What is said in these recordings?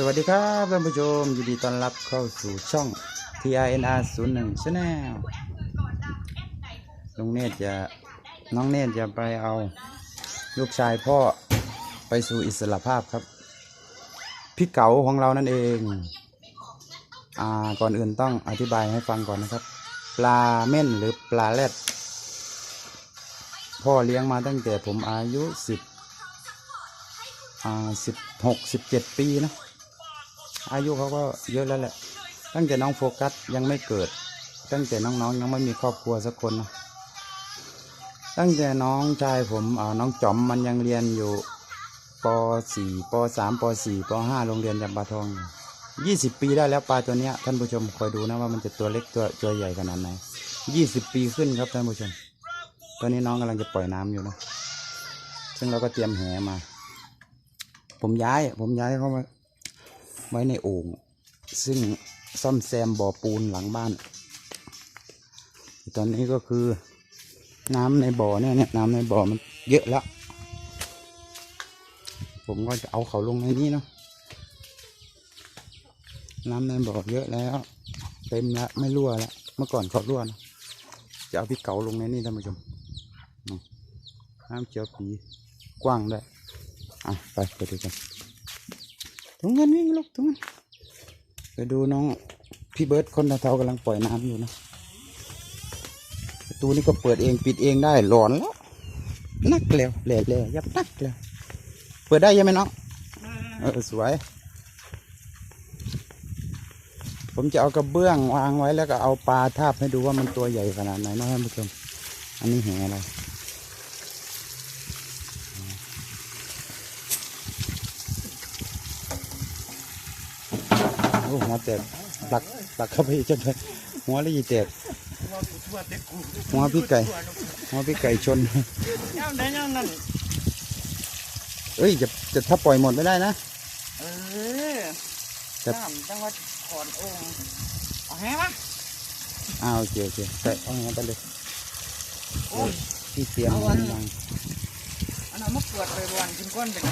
สวัสดีครับท่านผู้ชมยินดีต้อนรับเข้าสู่ช่อง TINR 01 Channel ลุงเนตรจะน้องเนตรจะไปเอาลูกชายพ่อไปสู่อิสระภาพครับ พี่เก๋าของเรานั่นเองอ่าก่อนอื่นต้องอธิบายให้ฟังก่อนนะครับ ปลาเม่นหรือปลาแรดพ่อเลี้ยงมาตั้งแต่ผมอายุสิบอ่าสิบหกสิบเจ็ดปีนะ อายุเขาก็เยอะแล้วแหละ ตั้งแต่น้องโฟกัสยังไม่เกิด ตั้งแต่น้องๆยังไม่มีครอบครัวสักคนนะตั้งแต่น้องชายผมอ่าน้องจอมมันยังเรียนอยู่ป .4 ป .3 ป .4 ป .5 โรงเรียนจำปาทองยี่สิบปีได้แล้วปลาตัวเนี้ยท่านผู้ชมคอยดูนะว่ามันจะตัวเล็กตัวตัวใหญ่ขนาดไหนยี่สิบปีขึ้นครับท่านผู้ชม ตอนนี้น้องกำลังจะปล่อยน้ำอยู่นะ ซึ่งเราก็เตรียมแหมา ผมย้ายผมย้ายเข้ามา ไว้ในโอ่งซึ่งซ่อมแซมบ่อปูนหลังบ้าน ตอนนี้ก็คือน้ำในบ่อเนี่ยเนี่ยน้ำในบ่อมันเยอะแล้ว ผมก็จะเอาเขาลงในนี้เนาะน้ำในบ่อเยอะแล้ว เต็มแล้วไม่รั่วแล้วเมื่อก่อนเขารั่วนะจะเอาพี่เก๋าลงในนี่ท่านผู้ชมน้ำเจียวผีกว้างด้วยอะไปไปดูกัน ตรงนั้นวิ่งลูกตรงนั้นไปดูน้องพี่เบิร์ดคนเทาๆกำลังปล่อยน้ำอยู่นะประตูนี้ก็เปิดเองปิดเองได้หลอนแล้วนักแล้วแหล่แหล่ยับนักแล้วเปิดได้ยังไหมน้องเออสวย ผมจะเอากระเบื้องวางไว้แล้วก็เอาปลาทาบให้ดูว่ามันตัวใหญ่ขนาดไหนนะท่านผู้ชมอันนี้แหอะไร โอ้หัวแตกหลักหลักเข้าไปจนไปหัวเลยแตกหัวพี่ไก่หัวพี่ไก่ชนย่างได้ย่างนั่นเอ้ยจะจะถ้าปล่อยหมดไม่ได้นะเออจะน้ำจังหวัดขอนโอ่งเอาแห้มะอ้าวโอเคโอเคใส่เอาอย่างนั้นไปเลยโอ้ยที่เตรียมเอาไว้อันวางอันนั้นมาเปิดไปวันกินก้อนไปไหน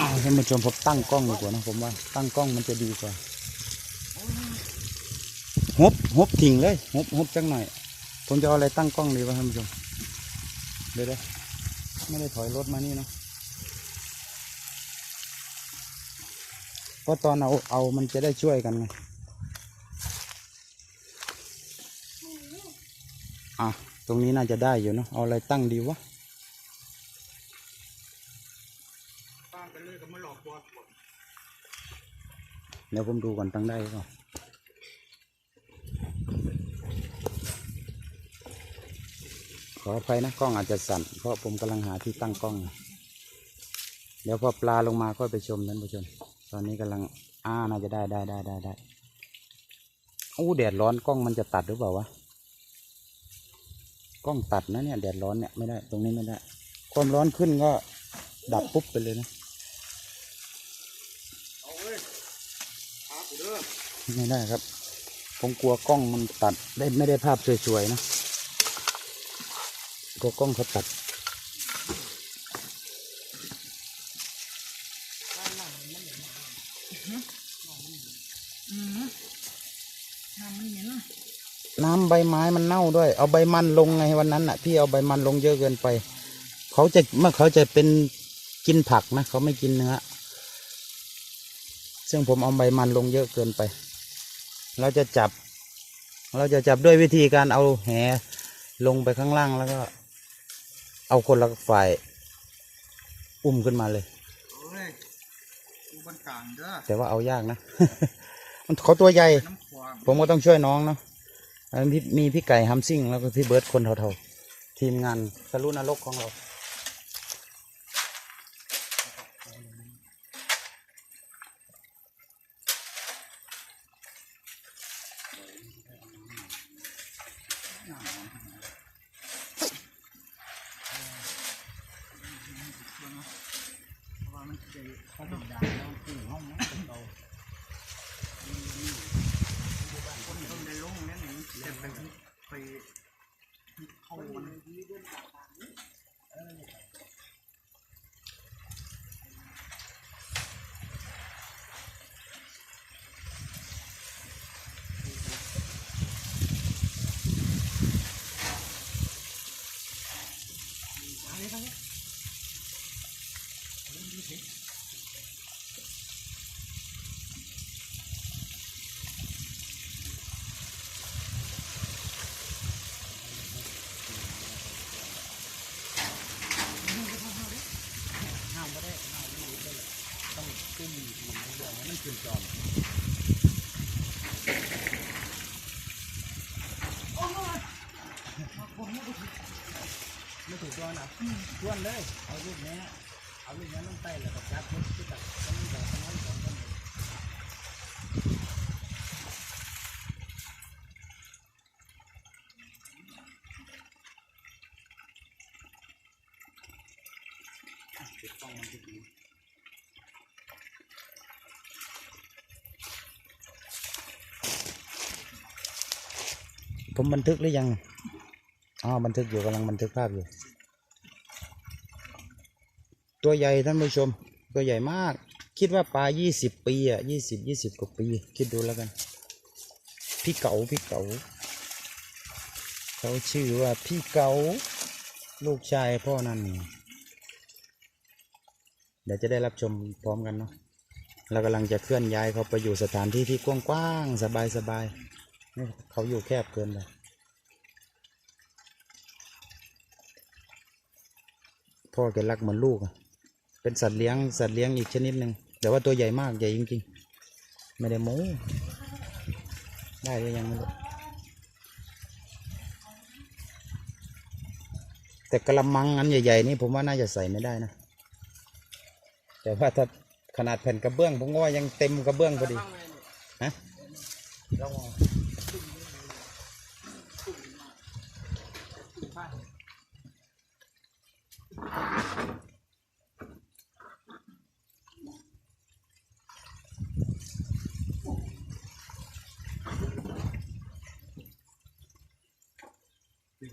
อ้าวท่านผู้ชมผมตั้งกล้องดีกว่านะผมว่าตั้งกล้องมันจะดีกว่า ฮบฮบทิ้งเลยฮบฮบจังหน่อย ผมจะเอาอะไรตั้งกล้องดีวะท่านผู้ชมเดี๋ยวเดี๋ยไม่ได้ถอยรถมานี่เนาะเพราะตอนเอาเอามันจะได้ช่วยกันไงอะตรงนี้น่าจะได้อยู่เนาะเอาอะไรตั้งดีวะเดี๋ยวผมดูก่อนตั้งได้หรือเปล่าข ออภัยนะกล้องอาจจะสั่น เพราะผมกำลังหาที่ตั้งกล้อง เดี๋ยวพอปลาลงมาค่อยไปชมท่านผู้ชม ตอนนี้กำลังอ่าน่าจะได้ได้ได้ได้ได้อู้แดดร้อนกล้องมันจะตัดหรือเปล่าวะกล้องตัดนะเนี่ยแดดร้อนเนี่ยไม่ได้ตรงนี้ไม่ได้ ความร้อนขึ้นก็ดับปุ๊บไปเลยนะไม่ได้ครับ ผมกลัวกล้องมันตัดได้ไม่ได้ภาพสวยๆนะ กลัวกล้องเขาตัดอืมน้ำมันเหม็นอะน้ำใบไม้มันเน่าด้วย เอาใบมันลงไงวันนั้นอะพี่เอาใบมันลงเยอะเกินไป เขาจะเมื่อเขาจะเป็นกินผักนะเขาไม่กินเนื้อซึ่งผมเอาใบมันลงเยอะเกินไป เราจะจับ เราจะจับด้วยวิธีการเอาแหลงไปข้างล่างแล้วก็ เอาคนละฝ่าย อุ้มขึ้นมาเลยเอ้ยกูบนกลางเด้อแต่ว่าเอายากนะ มันเขาตัวใหญ่ น้ำควางผมก็ต้องช่วยน้องเนาะอันนี้มีพี่ไก่ฮัมซิ่ง แล้วก็พี่เบิร์ดคนเท่าๆ ทีมงานสรุนรกของเราว่ามันจะเขาไม่ได้แล้วตื่นห้องนะเราคนต้องได้ลงนั่นเองจะไปไปเข้ามัน ไม่ถูกตัวนะชวนเลย เอาลูกนี้เอาลูกนี้ลงไปแล้วก็จับมุดที่ตัดก็มันแบบนั้น ผมบันทึกหรือยังอ๋อบันทึกอยู่กำลังบันทึกภาพอยู่ ตัวใหญ่ท่านผู้ชม ตัวใหญ่มาก คิดว่าปลายี่สิบปีอะยี่สิบยี่สิบกว่าปี คิดดูแล้วกัน พี่เก๋าพี่เก๋าเขาชื่อว่าพี่เก๋าลูกชายพ่อนั่นเดี๋ยวจะได้รับชมพร้อมกันเนาะเรากำลังจะเคลื่อนย้ายเขาไปอยู่สถานที่ที่กว้างๆสบายๆ นี่เขาอยู่แคบเกินไปพ่อแกรักเหมือนลูกเป็นสัตว์เลี้ยงสัตว์เลี้ยงอีกชนิดหนึ่งแต่ว่าตัวใหญ่มากใหญ่จริงๆ ไม่ได้โม้ได้หรือยังไม่รู้แต่กระมังอันใหญ่ๆนี่ผมว่าน่าจะใส่ไม่ได้นะ แต่ว่าถ้าขนาดแผ่นกระเบื้อง ผมว่ายังเต็มกระเบื้องพอดี ฮะ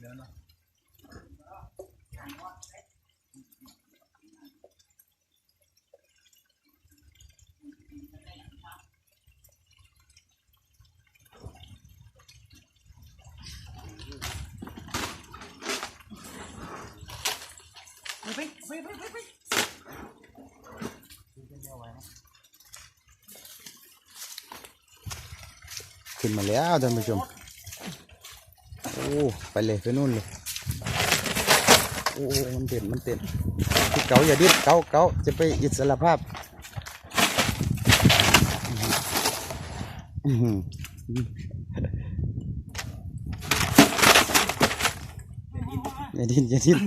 ขึ้นมาแล้วท่านผู้ชมโอ้ไปเลยไปนู่นเลยโอ้มันเด่นมันเด่นพี่เก๋าอย่าดิ้นเก๋าเก๋าจะไปอิสระภาพอื้อหืออย่าดิ้นอย่าดิ้น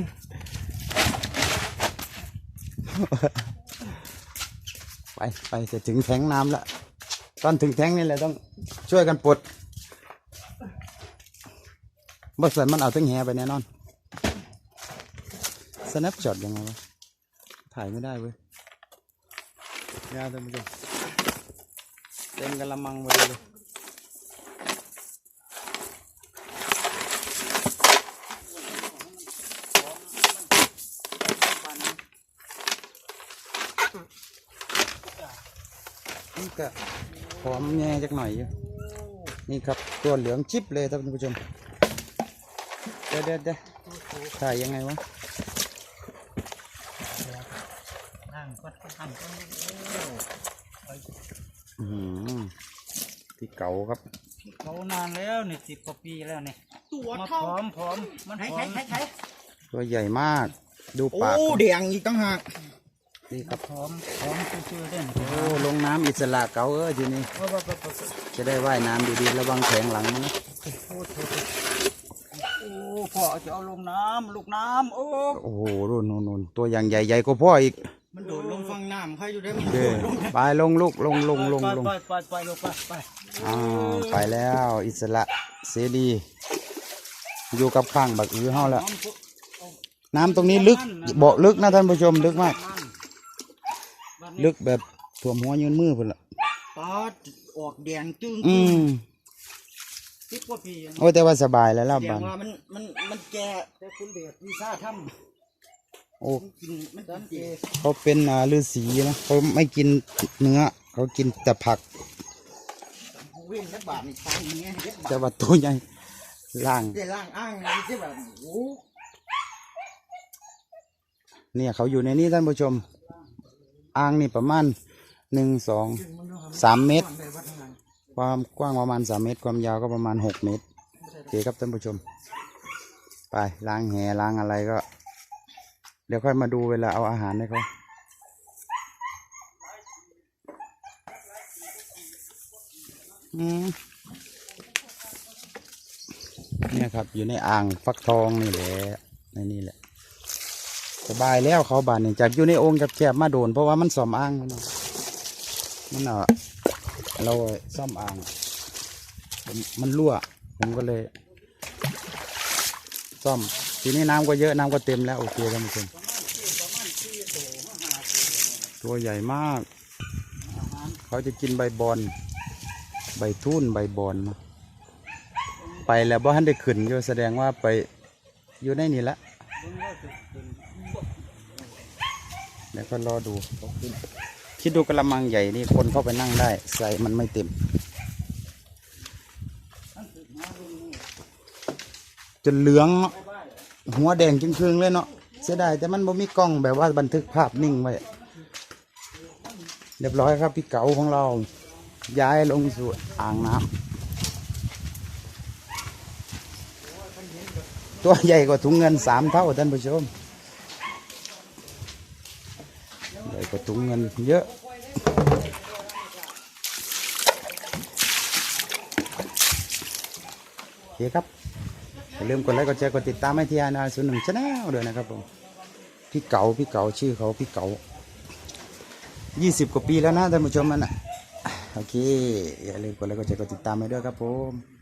ไปไปจะถึงแทงน้ำแล้วตอนถึงแทงนี่แหละต้องช่วยกันปลด บ่ใส่มันเอาถึงแหไปแน่นอนสแนปช็อตยังไงวะ ถ่ายไม่ได้เว้ยยาท่านผู้ชมเต็มกระมังหมดเลยนี่ก็หอมแง่จักหน่อยอยู่นี่ครับ ตัวเหลืองชิบเลยท่านผู้ชม เดี๋ยวเดี๋ยวเดี๋ยวถ่ายยังไงวะนั่งก็นั่งก็อืมพี่เก๋าครับเขานานแล้วนี่สิบกว่าปีแล้วนี่ตัวมาพเท่าร้อมพร้อมมันไหนพร้ไหนอมไหนไหนตัวใหญ่มาก ดูปากครับแดงอีกตั้งหากนี่ครับพร้อมพร้อมชื่อเด่นโอ้ลงน้ำอิสระเก๋าเออทีนี้ว่าว่จะได้ว่ายน้ำดีๆระวังแข็งหลังนะโอ้โห พ่อจะเอาลงน้ำลูกน้ำโอ้ โอ้โหนู่นนู่นนู่นตัวอย่างใหญ่ใหญ่กว่าพ่ออีกมันโดดลงฟังน้ำใครอยู่ได้มันเด้โดดลงไปลงลูกลงลงลงลงไปไปไปลงไปไปอ่าไปแล้ว อิสระเสรี อยู่กับข้างบักอือเฮาแล้ว น้ำพุน้ำตรงนี้ลึกเบาะลึกนะท่านผู้ชมลึกมากมันลึกแบบถ่วมหัวยืนมือพุ่นละปาดออกแดงจึ้งอืม สิบกว่าปีแล้วโอ้แต่ว่าสบายแล้วล่ะแดบ้างนว่ามันมันมันแก่แต่คุณเดชวีซ่าทโอ้มันกินมันำดันเจเขาเป็นอ่าฤาษีนะเขาไม่กินเนื้อ เขากินแต่ผักเว้นสักบาทนี่ตายอย่างเงี้ยเย็ดบาแต่ทว่าตัวใหญ่ล่าง ได้ล่างอ้างนี่ที่แบบโอ้เนี่ยเขาอยู่ในนี้ท่านผู้ชมอ่างนี่ประมาณหนึ่งสองสามเมตร ความกว้างประมาณสามเมตร ความยาวก็ประมาณหกเมตรโอเคครับท่านผู้ชม ไปล้างแหล้างอะไรก็ เดี๋ยวค่อยมาดูเวลาเอาอาหารให้เขาอืมเนี่ยครับ อยู่ในอ่างฟักทองนี่แหละในนี่แหละสบายแล้วเขาบานนี่จากอยู่ในองแคบมาโดน เพราะว่ามันซ่อมอ่างมันมันเอา เราซ่อมอ่าง มันรั่ว ผมก็เลย ซ่อม ทีนี้น้ำก็เยอะน้ำก็เต็มแล้ว โอเคท่านผู้ชมตัวใหญ่มาก เขาจะกินใบบอน ใบทุ่นใบบอนมาไปแล้วบ่ทันได้ขึ้นอยู่แสดงว่าไปอยู่ในนี่ละเดี๋ยวก็รอดูเขาขึ้น คิดดูกระมังใหญ่นี่คนเข้าไปนั่งได้ ใส่มันไม่เต็ม จนเหลือง หัวแดงจึงครึ่งๆเลยเนาะเสียดายแต่มันบ่มีกล้องแบบว่าบันทึกภาพนิ่งไว้เรียบร้อยครับพี่เก๋าของเรา ย้ายลงสู่อ่างน้ำตัวใหญ่กว่าถุงเงินสามเท่าท่านผู้ชม ใหญ่กว่าถุงเงินเยอะโอเคครับอย่าลืมกดไลค์กดแชร์กดติดตามให้ทีอาร์ศูนย์หนึ่งชาแนลด้วยนะครับผมพี่เก๋าพี่เก๋าชื่อเขาพี่เก๋ายี่สิบกว่าปีแล้วนะท่านผู้ชมมันอะโอเคอย่าลืมกดไลค์กดแชร์กดติดตามให้ด้วยครับผม